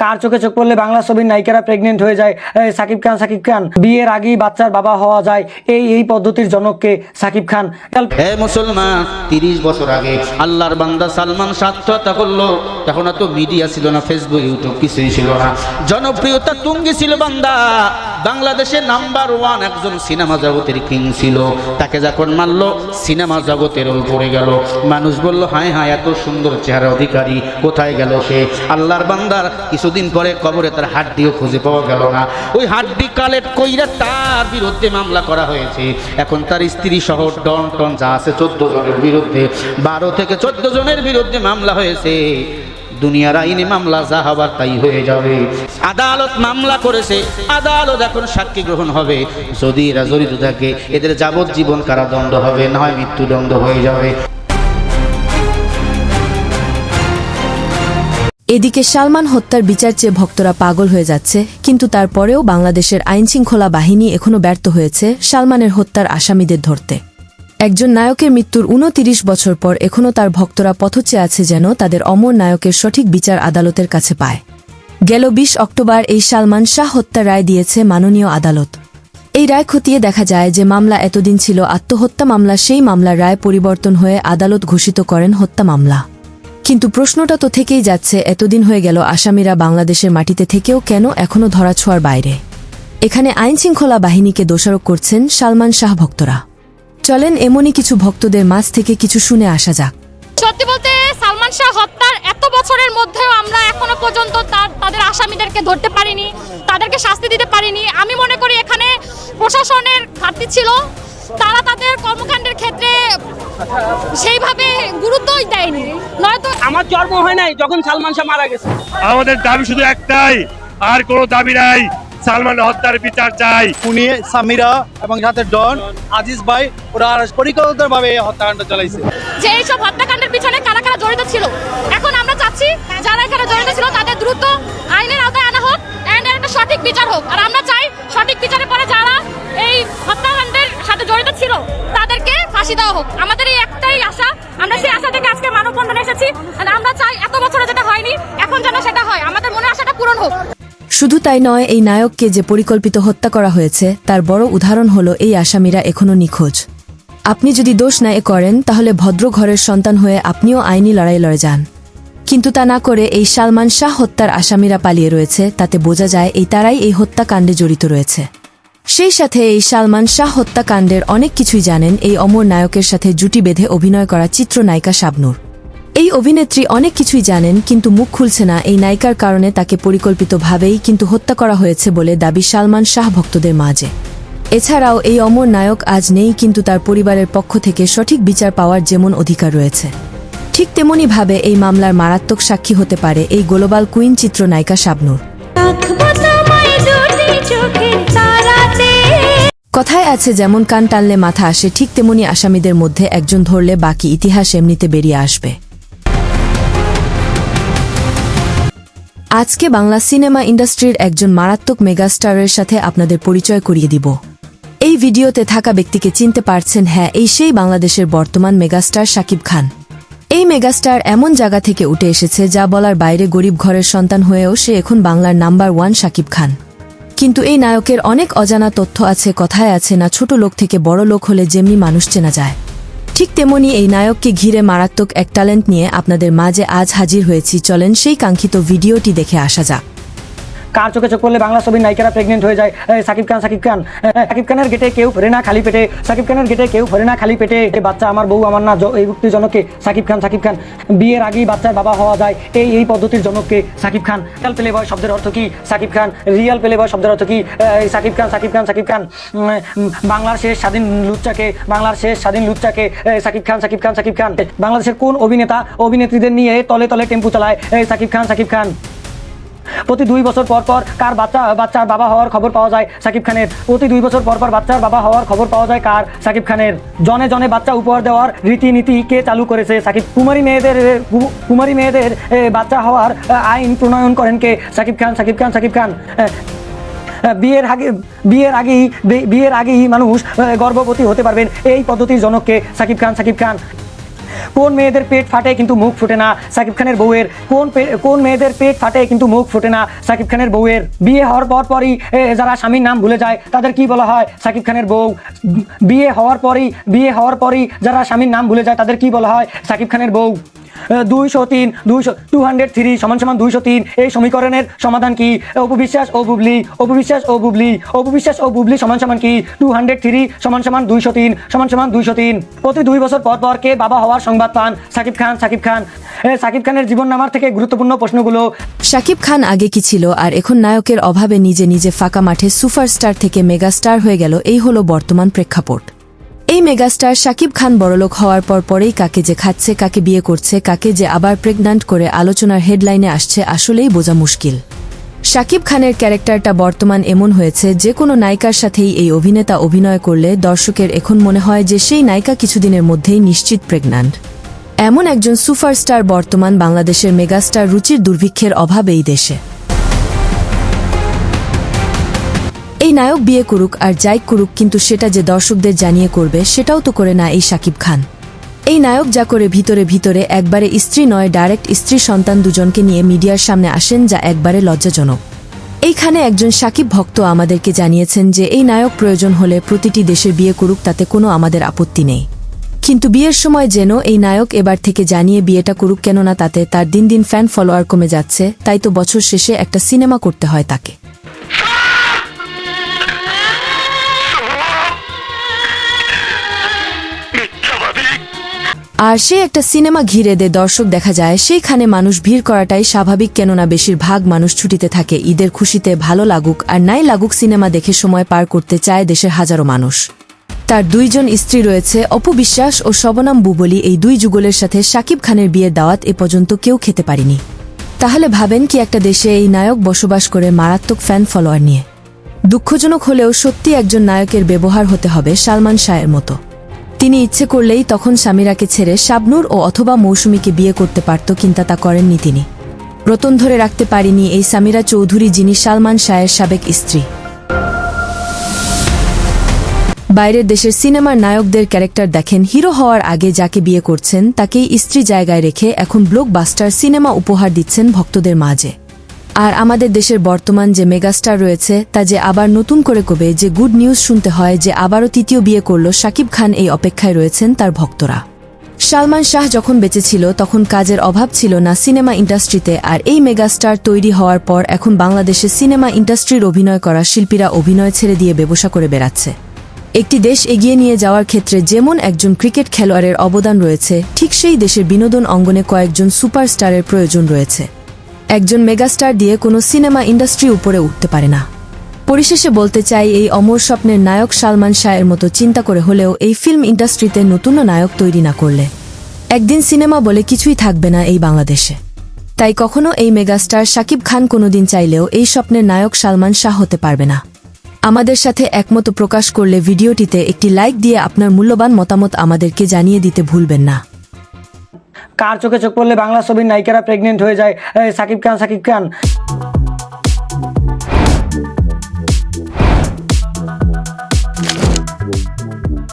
কার চোখে চোখ পড়লে বাংলা ছবির নায়িকারা প্রেগনেন্ট হয়ে যায়? সাকিব খান সাকিব খান। বিয়ের আগেই বাচ্চার বাবা হওয়া যায়। এই এই পদ্ধতির জনককে সাকিব খান। হে মুসলমান, তিরিশ বছর আগে আল্লাহর বান্দা সালমান সার্থকতা করল। তখন তো মিডিয়া ছিল না ফেসবুক ইউটিউব কিছুই ছিল না। জনপ্রিয়তা তুঙ্গি ছিল বান্দা। বাংলাদেশের নাম্বার ওয়ান একজন সিনেমা জগতের কিং ছিল। তাকে যখন মারলো, সিনেমা জগতের পড়ে গেল। মানুষ বলল, হায় হায়, এত সুন্দর চেহারা অধিকারী, কোথায় গেল সে? আল্লাহর বান্দার কিছুদিন পরে কবরে তার হাড্ডিও খুঁজে পাওয়া গেল না। ওই হাড্ডি কালেক্ট কইরা তার বিরুদ্ধে মামলা করা হয়েছে। এখন তার স্ত্রী সহ ডন টন যা আছে, চোদ্দ জনের বিরুদ্ধে, বারো থেকে চোদ্দ জনের বিরুদ্ধে মামলা হয়েছে। দুনিয়ার আইনি মামলা যা হবার তাই হয়ে যাবে। আদালত মামলা করেছে, আদালত এখন সাক্ষী গ্রহণ হবে। যদি এরা জড়িত থাকে, এদের যাবজ্জীবন কারাদণ্ড হবে না হয় মৃত্যুদণ্ড হয়ে যাবে। এদিকে সালমান হত্যার বিচার চেয়ে ভক্তরা পাগল হয়ে যাচ্ছে, কিন্তু তারপরেও বাংলাদেশের আইনশৃঙ্খলা বাহিনী এখনও ব্যর্থ হয়েছে সালমানের হত্যার আসামিদের ধরতে। একজন নায়কের মৃত্যুর উনতিরিশ বছর পর এখনও তার ভক্তরা পথচে আছে যেন তাদের অমর নায়কের সঠিক বিচার আদালতের কাছে পায়। গেল বিশ অক্টোবর এই সালমান শাহ হত্যার রায় দিয়েছে মাননীয় আদালত। এই রায় খতিয়ে দেখা যায় যে মামলা এতদিন ছিল আত্মহত্যা মামলা, সেই মামলার রায় পরিবর্তন হয়ে আদালত ঘোষিত করেন হত্যা মামলা। কিন্তু প্রশ্নটা তো থেকেই যাচ্ছে, এতদিন হয়ে গেল আসামিরা বাংলাদেশের মাটিতে থেকেও কেন এখনও ধরাছোঁয়ার বাইরে? এখানে আইনশৃঙ্খলা বাহিনীকে দোষারোপ করছেন সালমান শাহ ভক্তরা। চলেন এমনই কিছু ভক্তদের মাঝ থেকে কিছু শুনে আসা যাক। সত্যি বলতে সালমান শাহ হত্যার এত বছরের মধ্যেও আমরা এখনও পর্যন্ত তার তাদের আসামিদেরকে ধরতে পারিনি তাদেরকে শাস্তি দিতে পারিনি। আমি মনে করি এখানে প্রশাসনের ঘাটতি ছিল। তারা তাদের কর্মকাণ্ডের ক্ষেত্রে সেইভাবে গুরুত্বই দেয়নি। নয়তো আমার জন্ম হয় নাই যখন সালমান শাহ মারা গেছে। আমাদের দাবি শুধু একটাই আর কোনো দাবি নাই। সালমান হত্যার বিচার চাই। উনি সামিরা এবং সাথে ডন আজিজ ভাই ওরা পরিকল্পিত ভাবে হত্যাকাণ্ড চালাইছে। যে এইসব হত্যাকাণ্ডের পিছনে কারা কারা জড়িত ছিল? এখন আমরা চাচ্ছি যারা এখানে জড়িত ছিল তাদের দ্রুত আইনের আওতায় আনা হোক এন্ড এর একটা সঠিক বিচার হোক। আর আমরা চাই সঠিক বিচারের পরে যারা এই হত্যাকাণ্ডের সাথে জড়িত ছিল তাদেরকে ফাঁসি দেওয়া হোক। আমাদের এই একটাই আশা। আমরা সেই আশা থেকে আজকে মানববন্ধনে এসেছি আর আমরা চাই এত বছরে যেটা হয়নি এখন যেন সেটা হয় আমাদের মনে আশাটা পূরণ হোক শুধু তাই নয়, এই নায়ককে যে পরিকল্পিত হত্যা করা হয়েছে, তার বড় উদাহরণ হল এই আসামিরা এখনও নিখোঁজ। আপনি যদি দোষ না এ করেন, তাহলে ভদ্র ঘরের সন্তান হয়ে আপনিও আইনি লড়াই লড়ে যান। কিন্তু তা না করে এই সালমান শাহ হত্যার আসামিরা পালিয়ে রয়েছে, তাতে বোঝা যায় এই তারাই এই হত্যাকাণ্ডে জড়িত রয়েছে। সেই সাথে এই সালমান শাহ হত্যাকাণ্ডের অনেক কিছুই জানেন এই অমর নায়কের সাথে জুটি বেঁধে অভিনয় করা চিত্রনায়িকা শাবনূর। এই অভিনেত্রী অনেক কিছুই জানেন, কিন্তু মুখ খুলছে না এই নায়িকার কারণে তাকে পরিকল্পিতভাবেই কিন্তু হত্যা করা হয়েছে বলে দাবি সালমান শাহ ভক্তদের মাঝে। এছাড়াও এই অমর নায়ক আজ নেই, কিন্তু তার পরিবারের পক্ষ থেকে সঠিক বিচার পাওয়ার যেমন অধিকার রয়েছে। ঠিক তেমনিভাবে এই মামলার মারাত্মক সাক্ষী হতে পারে এই গ্লোবাল কুইন চিত্রনায়িকা শাবনূর। কথায় আছে, যেমন কান টানলে মাথা আসে, ঠিক তেমনি আসামিদের মধ্যে একজন ধরলে বাকি ইতিহাস এমনিতে বেরিয়ে আসবে। আজকে বাংলা সিনেমা ইন্ডাস্ট্রির একজন মারাত্মক মেগাস্টারের সাথে আপনাদের পরিচয় করিয়ে দিব। এই ভিডিওতে থাকা ব্যক্তিকে চিনতে পারছেন হ্যাঁ এই সেই বাংলাদেশের বর্তমান মেগাস্টার শাকিব খান। এই মেগাস্টার এমন জায়গা থেকে উঠে এসেছে যা বলার বাইরে গরিব ঘরের সন্তান হয়েও সে এখন বাংলার নাম্বার ওয়ান শাকিব খান। কিন্তু এই নায়কের অনেক অজানা তথ্য আছে, কথায় আছে, না ছোট লোক থেকে বড় লোক হলে যেমনি মানুষ চেনা যায়। ঠিক তেমনি এই নায়ককে ঘিরে মারাত্মক এক ট্যালেন্ট নিয়ে আপনাদের মাঝে আজ হাজির হয়েছি। চলেন সেই কাঙ্ক্ষিত ভিডিওটি দেখে আসা যাক। কার চোখে চোখ পড়লে বাংলা ছবির নায়িকারা প্রেগনেন্ট হয়ে যায়? সাকিব খান সাকিব খান। সাকিব খানের গেটে কেউ ফেরে না খালি পেটে। সাকিব খানের গেটে কেউ ফেরে না খালি পেটে। বাচ্চা আমার বউ, আমার না এই উক্তির জনকে সাকিব খান সাকিব খান। বিয়ের আগেই বাচ্চার বাবা হওয়া যায়। এই এই পদ্ধতির জনককে Shakib Khan. Real playboy শব্দের অর্থ কি? Shakib Khan. Real playboy শব্দের অর্থ কি? সাকিব খান সাকিব খান সাকিব খান। বাংলার শেষ স্বাধীন লুচ্চাকে, বাংলার শেষ স্বাধীন লুচ্চাকে সাকিব খান সাকিব খান সাকিব খান। বাংলাদেশের কোন অভিনেতা, অভিনেত্রীদের নিয়ে তলে তলে টেম্পু চালায়? সাকিব খান সাকিব খান। প্রতি দুই বছর পর পর কার বাচ্চা, বাচ্চার বাবা হওয়ার খবর পাওয়া যায়? সাকিব খানের। প্রতি দুই বছর পর পর বাচ্চার বাবা হওয়ার খবর পাওয়া যায় কার? সাকিব খানের। জনে জনে বাচ্চা উপহার দেওয়ার রীতিনীতি কে চালু করেছে? সাকিব কুমারী মেয়েদের কুমারী মেয়েদের বাচ্চা হওয়ার আইন প্রণয়ন করেন কে? সাকিব খান সাকিব খান সাকিব খান। বিয়ের আগে, বিয়ের আগেই বিয়ের আগেই মানুষ গর্ভবতী হতে পারবেন। এই পদ্ধতির জনককে সাকিব খান সাকিব খান। কোন মেয়েদের পেট ফাটে কিন্তু মুখ ফুটে না? সাকিব খানের বউয়ের কোন কোন মেয়েদের পেট ফাটে কিন্তু মুখ ফুটে না? সাকিব খানের বউয়ের বিয়ে হওয়ার পর পরই যারা স্বামীর নাম ভুলে যায়, তাদের কি বলা হয়? সাকিব খানের বউ বিয়ে হওয়ার পরই, বিয়ে হওয়ার পরই যারা স্বামীর নাম ভুলে যায়, তাদের কি বলা হয়? সাকিব খানের বউ দুইশো তিন, দুইশো টু হান্ড্রেড থ্রি সমান সমান দুইশো তিন। এই সমীকরণের সমাধান কি? অপবিশ্বাস ও বুবলি অপবিশ্বাস ও বুবলি অপবিশ্বাস ও বুবলি সমান সমান কি? টু হান্ড্রেড থ্রি সমান সমান দুইশো তিন, সমান সমান দুইশো তিন। প্রতি দুই বছর পর পর কে বাবা হওয়ার সংবাদ পান? সাকিব খান সাকিব খান। সাকিব খানের জীবন নামার থেকে গুরুত্বপূর্ণ প্রশ্নগুলো। শাকিব খান আগে কি ছিল? আর এখন নায়কের অভাবে নিজে নিজে ফাঁকা মাঠে সুপারস্টার থেকে মেগাস্টার হয়ে গেল। এই হলো বর্তমান প্রেক্ষাপট। এই মেগাস্টার শাকিব খান বড়লোক হওয়ার পর পরেই কাকে যে খাচ্ছে, কাকে বিয়ে করছে, কাকে যে আবার প্রেগন্যান্ট করে আলোচনার হেডলাইনে আসছে, আসলেই বোঝা মুশকিল। শাকিব খানের ক্যারেক্টারটা বর্তমান এমন হয়েছে, যে কোনো নায়িকার সাথেই এই অভিনেতা অভিনয় করলে দর্শকের এখন মনে হয় যে সেই নায়িকা কিছুদিনের মধ্যেই নিশ্চিত প্রেগন্যান্ট এমন একজন সুপারস্টার বর্তমান বাংলাদেশের মেগাস্টার রুচির দুর্ভিক্ষের অভাব এই দেশে। নায়ক বিয়ে করুক আর যাই করুক, কিন্তু সেটা যে দর্শকদের জানিয়ে করবে, সেটাও তো করে না এই সাকিব খান। এই নায়ক যা করে ভিতরে ভিতরে, একবারে স্ত্রী নয়, ডাইরেক্ট স্ত্রী সন্তান দুজনকে নিয়ে মিডিয়ার সামনে আসেন যা একবারে লজ্জাজনক। এইখানে একজন সাকিব ভক্ত আমাদেরকে জানিয়েছেন যে এই নায়ক প্রয়োজন হলে প্রতিটি দেশের বিয়ে করুক, তাতে কোনো আমাদের আপত্তি নেই। কিন্তু বিয়ের সময় যেন এই নায়ক এবার থেকে জানিয়ে বিয়েটা করুক, কেননা তাতে তার দিন দিন ফ্যান ফলোয়ার কমে যাচ্ছে, তাই তো বছর শেষে একটা সিনেমা করতে হয় তাকে। আর সে একটা সিনেমা ঘিরে দে, দর্শক দেখা যায়। সেইখানে মানুষ ভিড় করাটাই স্বাভাবিক, কেননা বেশিরভাগ মানুষ ছুটিতে থাকে। ঈদের খুশিতে ভালো লাগুক আর নাই লাগুক সিনেমা দেখে সময় পার করতে চায় দেশের হাজারো মানুষ। তার দুইজন স্ত্রী রয়েছে অপবিশ্বাস ও শবনাম বুবলি। এই দুই যুগলের সাথে শাকিব খানের বিয়ের দাওয়াত এ পর্যন্ত কেউ খেতে পারেনি। তাহলে ভাবেন কি একটা দেশে এই নায়ক বসবাস করে মারাত্মক ফ্যান ফলোয়ার নিয়ে? দুঃখজনক হলেও সত্যি একজন নায়কের ব্যবহার হতে হবে সালমান শাহের মতো। তিনি ইচ্ছে করলেই তখন স্বামীরাকে ছেড়ে শাবনুর ও অথবা মৌসুমীকে বিয়ে করতে পারত, কিন্তু তা করেননি তিনি। রতন ধরে রাখতে পারিনি এই সামিরা চৌধুরী, যিনি সালমান শাহের সাবেক স্ত্রী। বাইরের দেশের সিনেমার নায়কদের ক্যারেক্টার দেখেন, হিরো হওয়ার আগে যাকে বিয়ে করছেন, তাকেই স্ত্রী জায়গায় রেখে এখন ব্লকবাস্টার সিনেমা উপহার দিচ্ছেন ভক্তদের মাঝে। আর আমাদের দেশের বর্তমান যে মেগাস্টার রয়েছে, তা যে আবার নতুন করে কবে যে গুড নিউজ শুনতে হয়, যে আবারও তৃতীয় বিয়ে করল শাকিব খান এই অপেক্ষায় রয়েছেন তার ভক্তরা। সালমান শাহ যখন বেঁচে ছিল, তখন কাজের অভাব ছিল না সিনেমা ইন্ডাস্ট্রিতে, আর এই মেগাস্টার তৈরি হওয়ার পর এখন বাংলাদেশে সিনেমা ইন্ডাস্ট্রির অভিনয় করা শিল্পীরা অভিনয় ছেড়ে দিয়ে ব্যবসা করে বেড়াচ্ছে। একটি দেশ এগিয়ে নিয়ে যাওয়ার ক্ষেত্রে যেমন একজন ক্রিকেট খেলোয়াড়ের অবদান রয়েছে, ঠিক সেই দেশের বিনোদন অঙ্গনে কয়েকজন সুপারস্টারের প্রয়োজন রয়েছে। একজন মেগাস্টার দিয়ে কোনো সিনেমা ইন্ডাস্ট্রি উপরে উঠতে পারে না। পরিশেষে বলতে চাই, এই অমর স্বপ্নের নায়ক সালমান শাহের মতো চিন্তা করে হলেও এই ফিল্ম ইন্ডাস্ট্রিতে নতুন নায়ক তৈরি না করলে। একদিন সিনেমা বলে কিছুই থাকবে না এই বাংলাদেশে। তাই কখনো এই মেগাস্টার শাকিব খান কোনোদিন চাইলেও এই স্বপ্নের নায়ক সালমান শাহ হতে পারবে না। আমাদের সাথে একমত প্রকাশ করলে ভিডিওটিতে একটি লাইক দিয়ে আপনার মূল্যবান মতামত আমাদেরকে জানিয়ে দিতে ভুলবেন না। কার চোখে চোখ পড়লে বাংলা ছবির নায়িকারা প্রেগনেন্ট হয়ে যায়? সাকিব খান সাকিব খান।